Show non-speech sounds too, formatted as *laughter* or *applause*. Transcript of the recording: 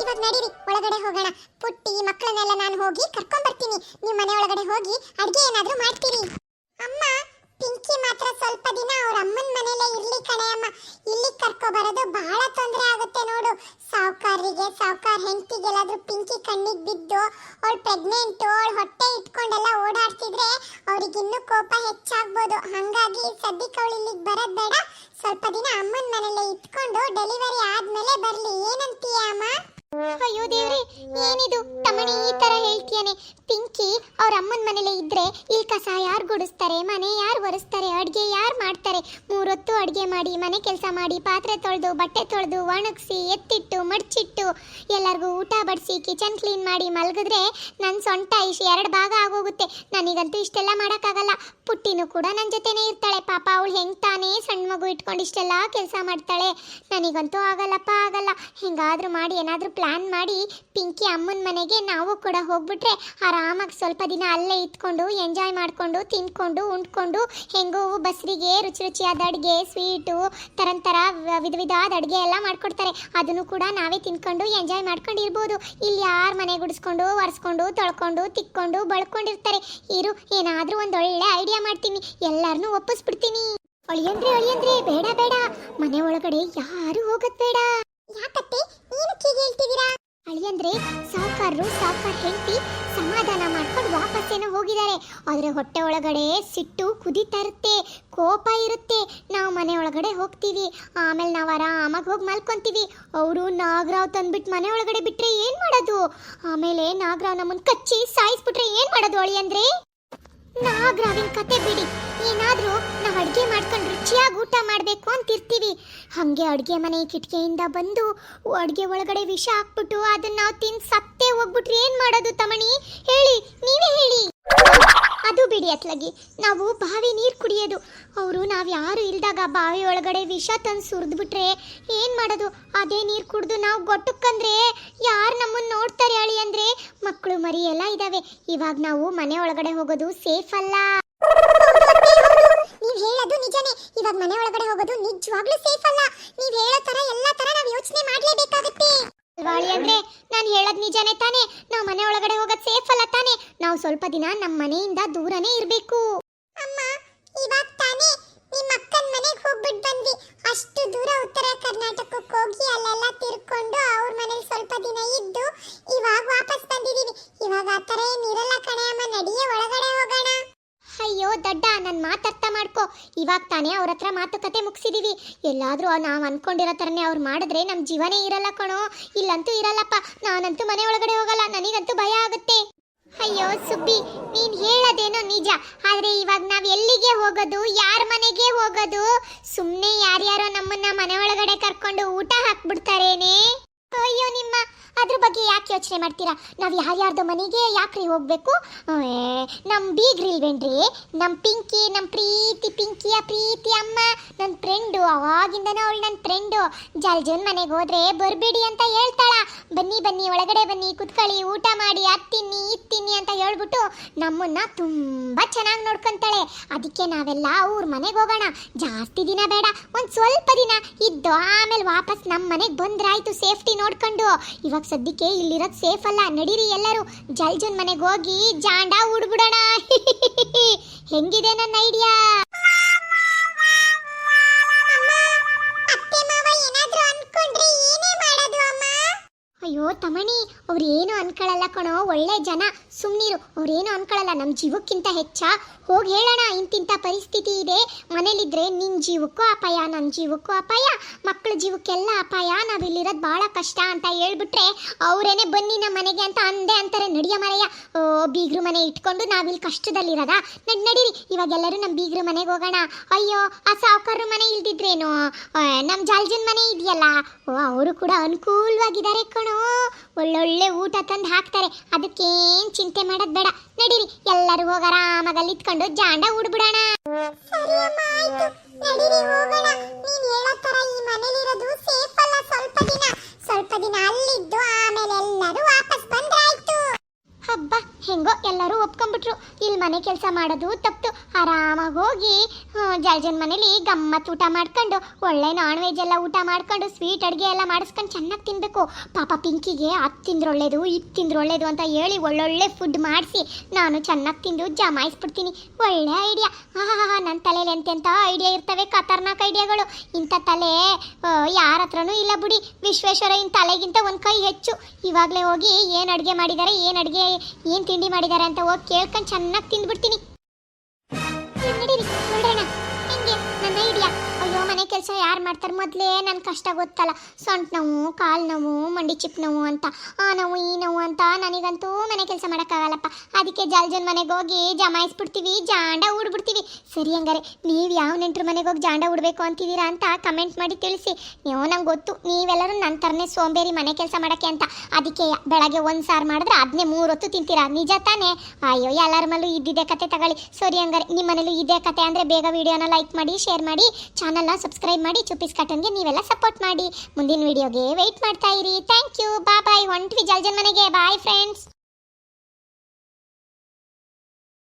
ಇವಾಗ ನಡೀರಿ, ಒಳಗಡೆ ಹೋಗೋಣ. ಪುಟ್ಟಿ ಮಕ್ಕಳನ್ನೆಲ್ಲ ನಾನು ಹೋಗಿ ಕರ್ಕೊಂಡ್ ಬರ್ತೀನಿ ನೀವು ಮನೆ ಒಳಗಡೆ ಹೋಗಿ ಅಡ್ಗೆ ಏನಾದ್ರೂ ಮಾಡ್ತೀರಿ. ಅಮ್ಮ, ಪಿಂಕಿ ಮಾತ್ರ ಸ್ವಲ್ಪ ದಿನ ಅವ್ರ ಅಮ್ಮನ ಮನೆಯಲ್ಲೇ ಇರ್ಲಿ ಕಣೆ ಅಮ್ಮ. ಇಲ್ಲಿ ಕರ್ಕೊ ಬರೋದು ಬಹಳ ತೊಂದರೆ ಆಗುತ್ತೆ ನೋಡು. ಸಾವುಕಾರರಿಗೆ, ಸಾವುಕಾರ ಹೆಂಡತಿಗೆಲ್ಲಾದ್ರೂ ಪಿಂಕಿ ಕಣ್ಣಿಗೆ ಬಿದ್ದು ಅವಳು ಪ್ರೆಗ್ನೆಂಟ್ ಅವಳು ಹೊಟ್ಟೆ ಇಟ್ಕೊಂಡೆಲ್ಲ ಓಡಾಡ್ತಿದ್ರೆ ಅವ್ರಿಗೆ ಇನ್ನೂ ಕೋಪ ಹೆಚ್ಚಾಗ್ಬೋದು. ಹಾಗಾಗಿ ಸದ್ಯಕ್ಕೆ ಅವಳು ಇಲ್ಲಿಗೆ ಬರೋದು ಬೇಡ. ಸ್ವಲ್ಪ ದಿನ ಅಮ್ಮನ ಮನೆಯಲ್ಲೇ ಇಟ್ಕೊಂಡು ಡೆಲಿವರಿ ಆದಮೇಲೆ ಬರಲಿ. ಏನಂತೀಯ ಅಮ್ಮ? ಅಯ್ಯೋ ದೇವ್ರೆ ಏನಿದು? ತಮಣಿ ಈ ತರ ಹೇಳ್ತೀಯನೆ. ಪಿಂಕಿ ಅವ್ರ ಅಮ್ಮನ ಮನೇಲೆ ಇದ್ರೆ ಈ ಕಸ ಯಾರು ಗುಡಿಸ್ತಾರೆ, ಮನೆ ಯಾರು ಒರೆಸ್ತಾರೆ, ಅಡುಗೆ ಯಾರು ಮಾಡ್ತಾರೆ? ಮೂರೊತ್ತು ಅಡುಗೆ ಮಾಡಿ, ಮನೆ ಕೆಲಸ ಮಾಡಿ, ಪಾತ್ರೆ ತೊಳೆದು, ಬಟ್ಟೆ ತೊಳೆದು, ಒಣಗಿಸಿ, ಎತ್ತಿಟ್ಟು, ಮಡ್ಚಿಟ್ಟು, ಎಲ್ಲರಿಗೂ ಊಟ ಬಡಿಸಿ, ಕಿಚನ್ ಕ್ಲೀನ್ ಮಾಡಿ ಮಲಗಿದ್ರೆ ನನ್ನ ಸೊಂಟ ಇಷ್ಟು ಎರಡು ಭಾಗ ಆಗೋಗುತ್ತೆ. ನನಗಂತೂ ಇಷ್ಟೆಲ್ಲ ಮಾಡೋಕ್ಕಾಗಲ್ಲ. ಪುಟ್ಟಿನೂ ಕೂಡ ನನ್ನ ಜೊತೆನೇ ಇರ್ತಾಳೆ. ಪಾಪ ಅವಳು ಹೆಂಗ್ ತಾನೇ ಸಣ್ಣ ಮಗು ಇಟ್ಕೊಂಡು ಇಷ್ಟೆಲ್ಲ ಕೆಲಸ ಮಾಡ್ತಾಳೆ. ನನಗಂತೂ ಆಗಲ್ಲಪ್ಪ, ಆಗಲ್ಲ. ಹೆಂಗಾದ್ರೂ ಮಾಡಿ ಏನಾದರೂ ಪ್ಲಾನ್ ಮಾಡಿ ಪಿಂಕಿ ಅಮ್ಮನ ಮನೆಗೆ ನಾವು ಕೂಡ ಹೋಗ್ಬಿಟ್ರೆ ಆರಾಮಾಗಿ ಸ್ವಲ್ಪ ದಿನ ಅಲ್ಲೇ ಇಟ್ಕೊಂಡು ಎಂಜಾಯ್ ಮಾಡ್ಕೊಂಡು ತಿನ್ಕೊಂಡು ಉಂಡ್ಕೊಂಡು, ಹೆಂಗೋ ಬಸ್ರಿಗೆ ರುಚಿ ರುಚಿಯಾದ ಅಡುಗೆ ಸ್ವೀಟು ತರಂತರ ವಿಧ ವಿಧವಾದ ಅಡುಗೆ ಎಲ್ಲ ಮಾಡ್ಕೊಡ್ತಾರೆ. ಅದನ್ನು ಕೂಡ ನಾವೇ ತಿನ್ಕೊಂಡು ಎಂಜಾಯ್ ಮಾಡ್ಕೊಂಡು ಇರ್ಬೋದು ಇಲ್ಲಿ ಯಾರು ಮನೆ ಗುಡಿಸ್ಕೊಂಡು, ಒರೆಸ್ಕೊಂಡು, ತೊಳ್ಕೊಂಡು, ತಿಕ್ಕೊಂಡು, ಬಳ್ಕೊಂಡಿರ್ತಾರೆ. ಇರು, ಏನಾದರೂ ಒಂದು ಒಳ್ಳೆ ಐಡಿಯಾ ಮಾಡ್ತೀನಿ. ಎಲ್ಲರನ್ನೂ ಒಪ್ಪಿಸ್ಬಿಡ್ತೀನಿ. ಅಳಿಯಂದ್ರೆ ಅಳಿಯಂದ್ರೆ, ಬೇಡ ಬೇಡ. ಮನೆ ಒಳಗಡೆ ಯಾರು ಹೋಗದ್ ಬೇಡ. ಯಾಕತ್ತೆ? ಹೇಳ್ತಿದ್ದೀರಾ ಅಳಿಯಂದ್ರೆ ಸಾಕಾರರು ಸಾವುಕಾರ ಹೆಂಡತಿ ಸಮಾಧಾನ ಮಾಡ್ಕೊಂಡು ವಾಪಸ್ಸೇನೋ ಹೋಗಿದ್ದಾರೆ. ಆದರೆ ಹೊಟ್ಟೆ ಒಳಗಡೆ ಸಿಟ್ಟು ಕುದೀತಾ ಇರುತ್ತೆ, ಕೋಪ ಇರುತ್ತೆ. ನಾವು ಮನೆ ಒಳಗಡೆ ಹೋಗ್ತೀವಿ. ಆಮೇಲೆ ನಾವು ಆರಾಮಾಗಿ ಹೋಗಿ ಮಲ್ಕೊಂತೀವಿ. ಅವರು ನಾಗರಾವ್ ತಂದ್ಬಿಟ್ಟು ಮನೆ ಒಳಗಡೆ ಬಿಟ್ರೆ ಏನ್ ಮಾಡೋದು? ಆಮೇಲೆ ನಾಗರಾವ್ ನಮ್ಮನ್ನ ಕಚ್ಚಿ ಸಾಯಿಸ್ಬಿಟ್ರೆ ಏನ್ ಮಾಡೋದು ಅಳಿಯಂದ್ರೆ ನಾಗರಾವಿನ ಕತೆ ಬಿಡಿ. ಏನಾದ್ರೂ ನಾವು ಅಡುಗೆ ಮಾಡ್ಕೊಂಡು ರುಚಿಯಾಗಿ ಊಟ ಮಾಡಬೇಕು ಅಂತಿರ್ತೀವಿ. ಹಾಗೆ ಅಡುಗೆ ಮನೆ ಕಿಟಕಿಯಿಂದ ಬಂದು ಅಡುಗೆ ಒಳಗಡೆ ವಿಷ ಹಾಕ್ಬಿಟ್ಟು ಅದನ್ನ ನಾವು ತಿಂದು ಸತ್ತೇ ಹೋಗ್ಬಿಟ್ರೆ ಏನು ಮಾಡೋದು ತಮಣಿ? ಹೇಳಿ, ನೀವೇ ಹೇಳಿ. ಅದು ಬಿಡಿ ಅತ್ಲಗಿ, ನಾವು ಬಾವಿ ನೀರು ಕುಡಿಯೋದು. ಅವರು ನಾವು ಯಾರು ಇಲ್ದಾಗ ಬಾವಿ ಒಳಗಡೆ ವಿಷ ತಂದು ಸುರಿದ್ಬಿಟ್ರೆ ಏನು ಮಾಡೋದು? ಅದೇ ನೀರು ಕುಡಿದು ನಾವು ಗೊಟ್ಟಕ್ಕಂದ್ರೆ ಯಾರು ನಮ್ಮನ್ನು ನೋಡ್ತಾರೆ ಹೇಳಿ ಅಂದ್ರೆ ಮಕ್ಕಳು ಮರಿ ಎಲ್ಲ ಇದಾವೆ. ಇವಾಗ ನಾವು ಮನೆ ಒಳಗಡೆ ಹೋಗೋದು ಸೇಫ್ ಅಲ್ಲ. ಹೇಳೋದು ನಿಜನೇ. ಇವಾಗ ಮನೆ ಒಳಗಡೆ ಹೋಗೋದು ನಿಜವಾಗ್ಲೂ ಸೇಫ್ ಅಲ್ಲ. ನೀವ್ ಹೇಳೋ ತರ ಎಲ್ಲಾ ತರ ನಾವು ಯೋಚನೆ ಮಾಡ್ಲೇಬೇಕಾಗುತ್ತೆ. ಅಲ್ವಾಳಿ ಅಂದ್ರೆ ನಾನು ಹೇಳೋದ್ ನಿಜನೇ ತಾನೇ. ನಾವು ಮನೆ ಒಳಗಡೆ ಹೋಗೋದು ಸೇಫ್ ಅಲ್ಲ ತಾನೇ. ನಾವು ಸ್ವಲ್ಪ ದಿನ ನಮ್ಮ ಮನೆಯಿಂದ ದೂರನೇ ಇರಬೇಕು. ಅಮ್ಮ ಇವಾಗ ದಡ್ಡ ನನ್ನ ಮಾತು ಅರ್ಥ ಮಾಡ್ಕೋ. ಇವಾಗ ತಾನೇ ಅವ್ರ ಹತ್ರ ಮಾತುಕತೆ ಮುಗಿಸಿದೀವಿ. ಎಲ್ಲಾದ್ರೂ ನಾವು ಅನ್ಕೊಂಡಿರೋ ಥರನೇ ಅವ್ರು ಮಾಡಿದ್ರೆ ನಮ್ಮ ಜೀವನೇ ಇರಲ್ಲ ಕಣೋ. ಇಲ್ಲಂತೂ ಇರಲ್ಲಪ್ಪ. ನಾನಂತೂ ಮನೆ ಒಳಗಡೆ ಹೋಗಲ್ಲ. ನನಗಂತೂ ಭಯ ಆಗುತ್ತೆ. ಅಯ್ಯೋ ಸುಬ್ಬಿ, ನೀನ್ ಹೇಳೋದೇನೋ ನಿಜ. ಆದ್ರೆ ಇವಾಗ ನಾವ್ ಎಲ್ಲಿಗೆ ಹೋಗೋದು? ಯಾರ ಮನೆಗೆ ಹೋಗೋದು? ಸುಮ್ನೆ ಯಾರ್ಯಾರೋ ನಮ್ಮನ್ನ ಮನೆ ಒಳಗಡೆ ಕರ್ಕೊಂಡು ಊಟ ಹಾಕ್ಬಿಡ್ತಾರೇನೆ? ಅದ್ರ ಬಗ್ಗೆ ಯಾಕೆ ಯೋಚನೆ ಮಾಡ್ತೀರಾ? ನಾವು ಯಾರ್ಯಾರ್ದು ಮನೆಗೆ ಯಾಕ್ರಿ ಹೋಗ್ಬೇಕು? ನಮ್ಮ ನಮ್ ಬೀಗ್ರಿಲ್ವೇನ್ರಿ? ನಮ್ ಪಿಂಕಿ, ನಮ್ ಪ್ರೀತಿ ಪಿಂಕಿಯ ಪ್ರೀತಿ ಅಮ್ಮ. ಫ್ರೆಂಡು ಅವಾಗಿಂದನೂ ಅವಳು ನನ್ನ ಫ್ರೆಂಡು ಜಲ್ಜನ್ ಮನೆಗೆ ಹೋದ್ರೆ ಬರಬೇಡಿ ಅಂತ ಹೇಳ್ತಾಳ. ಬನ್ನಿ ಬನ್ನಿ, ಒಳಗಡೆ ಬನ್ನಿ, ಕುತ್ಕೊಳ್ಳಿ, ಊಟ ಮಾಡಿ ಅತ್ತಿನ್ನಿ ತಿನ್ನಿ ಅಂತ ಹೇಳ್ಬಿಟ್ಟು ನಮ್ಮನ್ನ ತುಂಬಾ ಚೆನ್ನಾಗಿ ನೋಡ್ಕೊಂತಾಳೆ. ಅದಕ್ಕೆ ನಾವೆಲ್ಲ ಅವ್ರ ಮನೆಗೆ ಹೋಗೋಣ. ಜಾಸ್ತಿ ದಿನ ಬೇಡ, ಒಂದ್ ಸ್ವಲ್ಪ ದಿನ ಇದ್ದು ಆಮೇಲೆ ವಾಪಸ್ ನಮ್ಮ ಮನೆಗೆ ಬಂದ್ರಾಯ್ತು ಸೇಫ್ಟಿ ನೋಡ್ಕೊಂಡು. ಇವಾಗ ಸದ್ಯಕ್ಕೆ ಇಲ್ಲಿರೋದು ಸೇಫ್ ಅಲ್ಲ, ನಡೀರಿ ಎಲ್ಲರೂ. ಜಲ್ಜನ್ ಮನೆಗೆ ಹೋಗಿ ಜಾಂಡ ಉಡ್ಬಿಡೋಣ. *laughs* ಹೆಂಗಿದೆ ನನ್ನ ಐಡಿಯಾ? ಅಯ್ಯೋ ತಮಣಿ ಅವ್ರು ಏನು ಅನ್ಕೊಳ್ಳಲ್ಲ ಕಣೋ. ಒಳ್ಳೆ ಜನ. ಸುಮ್ಮನಿರು ಅವ್ರೇನು ಅನ್ಕೊಳ್ಳಲ್ಲ ನಮ್ಮ ಜೀವಕ್ಕಿಂತ ಹೆಚ್ಚ. ಹೋಗಿ ಹೇಳೋಣ ಇಂತಿಂಥ ಪರಿಸ್ಥಿತಿ ಇದೆ. ಮನೇಲಿದ್ರೆ ನಿನ್ನ ಜೀವಕ್ಕೂ ಅಪಾಯ ನನ್ನ ಜೀವಕ್ಕೂ ಅಪಾಯ ಮಕ್ಕಳ ಜೀವಕ್ಕೆಲ್ಲ ಅಪಾಯ. ನಾವು ಇಲ್ಲಿರೋದು ಭಾಳ ಕಷ್ಟ ಅಂತ ಹೇಳ್ಬಿಟ್ರೆ ಅವರೇನೆ ಬನ್ನಿ ನಮ್ಮ ಮನೆಗೆ ಅಂತ ಅಂದೆ ಅಂತಾರೆ. ನಡಿಯ ಮನೆಯ ಓ, ಬೀಗ್ರು ಮನೆ ಇಟ್ಕೊಂಡು ನಾವಿಲ್ಲಿ ಕಷ್ಟದಲ್ಲಿರೋದಾ? ನಡ್, ನಡೀರಿ. ಇವಾಗೆಲ್ಲರೂ ನಮ್ಮ ಬೀಗ್ರು ಮನೆಗೆ ಹೋಗೋಣ. ಅಯ್ಯೋ, ಆ ಸಾವುಕಾರರ ಮನೆ ಇಲ್ದಿದ್ರೇನು? ನಮ್ಮ ಜಾಲ್ಜನ್ ಮನೆ ಇದೆಯಲ್ಲ? ಓ, ಅವರು ಕೂಡ ಅನುಕೂಲವಾಗಿದ್ದಾರೆ ಕಣೋ. ಒಳ್ಳೊಳ್ಳೆ ಊಟ ತಂದು ಹಾಕ್ತಾರೆ. ಅದಕ್ಕೇನ್ ಚಿಂತೆ ಮಾಡೋದ್ ಬೇಡ. ನಡೀರಿ, ಎಲ್ಲರೂ ಹೋಗ ಆರಾಮಾಗಿ ಅಲ್ಲಿ ಇತ್ಕೊಂಡು ಜಾಂಡ ಉಡ್ಬಿಡೋಣ. ನೀನ್ ಸ್ವಲ್ಪ ದಿನ, ಸ್ವಲ್ಪ ಅಲ್ಲಿದ್ದು, ಆಮೇಲೆ ಎಲ್ಲರೂ ವಾಪಸ್ ಬಂದ್ರಾಯ್ತು ಹಬ್ಬ, ಹೆಂಗೋ ಎಲ್ಲರೂ ಇಲ್ಲಿ ಮನೆ ಕೆಲಸ ಮಾಡೋದು ತಪ್ಪು ಆರಾಮಾಗಿ ಹೋಗಿ ಜಲ್ಜನ್ ಮನೇಲಿ ಗಮ್ಮತ್ ಊಟ ಮಾಡ್ಕೊಂಡು, ಒಳ್ಳೆ ನಾನ್ ವೆಜ್ ಎಲ್ಲ ಊಟ ಮಾಡ್ಕೊಂಡು ಸ್ವೀಟ್ ಅಡುಗೆ ಎಲ್ಲ ಮಾಡಿಸ್ಕೊಂಡು ಚೆನ್ನಾಗಿ ತಿನ್ನಬೇಕು ಪಾಪ ಪಿಂಕಿಗೆ ಅದು ತಿಂದ್ರೆ ಒಳ್ಳೇದು ಇದು ತಿಂದ್ರೆ ಒಳ್ಳೇದು ಅಂತ ಹೇಳಿ ಒಳ್ಳೊಳ್ಳೆ ಫುಡ್ ಮಾಡಿಸಿ, ನಾನು ಚೆನ್ನಾಗಿ ತಿಂದು ಜಮಾಯಿಸ್ಬಿಡ್ತೀನಿ. ಒಳ್ಳೆ ಐಡಿಯಾ ಹಾ ನನ್ನ ತಲೆಯಲ್ಲಿ ಎಂತೆಂಥ ಐಡಿಯಾ ಇರ್ತವೆ, ಖತರ್ನಾಕ್ ಐಡಿಯಾಗಳು ಇಂಥ ತಲೆ ಯಾರ ಹತ್ರನೂ ಇಲ್ಲ ಬಿಡಿ. ವಿಶ್ವೇಶ್ವರ ಇನ್ ತಲೆಗಿಂತ ಒಂದು ಕೈ ಹೆಚ್ಚು. ಇವಾಗಲೇ ಹೋಗಿ ಏನು ಅಡುಗೆ ಮಾಡಿದ್ದಾರೆ ಏನು ಅಡುಗೆ, ಏನು ತಿಂಡಿ ಮಾಡಿದ್ದಾರೆ ಅಂತ ಹೋಗಿ ಕೇಳ್ಕೊಂಡು ಚೆನ್ನಾಗಿ ತಿಂದ್ಬಿಡ್ತೀನಿ. ಕೆಲಸ ಯಾರು ಮಾಡ್ತಾರೆ ಮೊದಲೇ ನನ್ನ ಕಷ್ಟ ಗೊತ್ತಲ್ಲ. ಸೊಂಟ ನೋವು, ಕಾಲು ನೋವು, ಮಂಡಿ ಚಿಪ್ ನೋವು ಅಂತ. ಆ ನೋವು, ಈ ನೋವು ಅಂತ ನನಗಂತೂ ಮನೆ ಕೆಲಸ ಮಾಡೋಕ್ಕಾಗಲ್ಲಪ್ಪ. ಅದಕ್ಕೆ ಜಲ್ಜನ್ ಮನೆಗೆ ಹೋಗಿ ಜಮಾಯಿಸ್ಬಿಡ್ತೀವಿ, ಜಾಂಡ ಉಡ್ಬಿಡ್ತೀವಿ ಸರಿ ಹಂಗಾರೆ, ನೀವು ಯಾವ ನೆಂಟ್ರ ಮನೆಗೆ ಹೋಗಿ ಜಾಂಡ ಉಡ್ಬೇಕು ಅಂತಿದ್ದೀರಾ ಅಂತ ಕಮೆಂಟ್ ಮಾಡಿ ತಿಳಿಸಿ. ನೀವು ನಂಗೆ ಗೊತ್ತು, ನೀವೆಲ್ಲರೂ ನನ್ನ ಥರನೇ ಸೋಂಬೇರಿ ಮನೆ ಕೆಲಸ ಮಾಡೋಕ್ಕೆ ಅಂತ. ಅದಕ್ಕೆ ಬೆಳಗ್ಗೆ ಒಂದು ಸಾರು ಮಾಡಿದ್ರೆ ಅದನ್ನೇ ಮೂರು ಹೊತ್ತು ತಿಂತೀರಾ? ನಿಜ ತಾನೇ? ಅಯ್ಯೋ ಎಲ್ಲರ ಮೇಲೂ ಇದ್ದಿದ್ದೇ ಕತೆ ತಗೊಳ್ಳಿ. ಸರಿ ಹಂಗಾರೆ ನಿಮ್ಮ ಮನೇಲೂ ಇದೇ ಕತೆ ಅಂದರೆ ಬೇಗ ವಿಡಿಯೋನ ಲೈಕ್ ಮಾಡಿ, ಶೇರ್ ಮಾಡಿ, ಚಾನಲ್ನ ಸಬ್ಸ್ಕ್ರೈಬ್ ಮಾಡಿ ಚುಪ್ಪಿಸ್ ಕಟನ್ಗೆ ನೀವೆಲ್ಲ ಸಪೋರ್ಟ್ ಮಾಡಿ. ಮುಂದಿನ ವಿಡಿಯೋಗೆ ವೆಯ್ಟ್ ಮಾಡ್ತಾ ಇರಿ. ಥ್ಯಾಂಕ್ ಯು ಬಾ ಬಾಯ್ ಹೊಂಟ್ವಿ ಜಲ್ಜನ್ ಮನೆಗೆ. Bye friends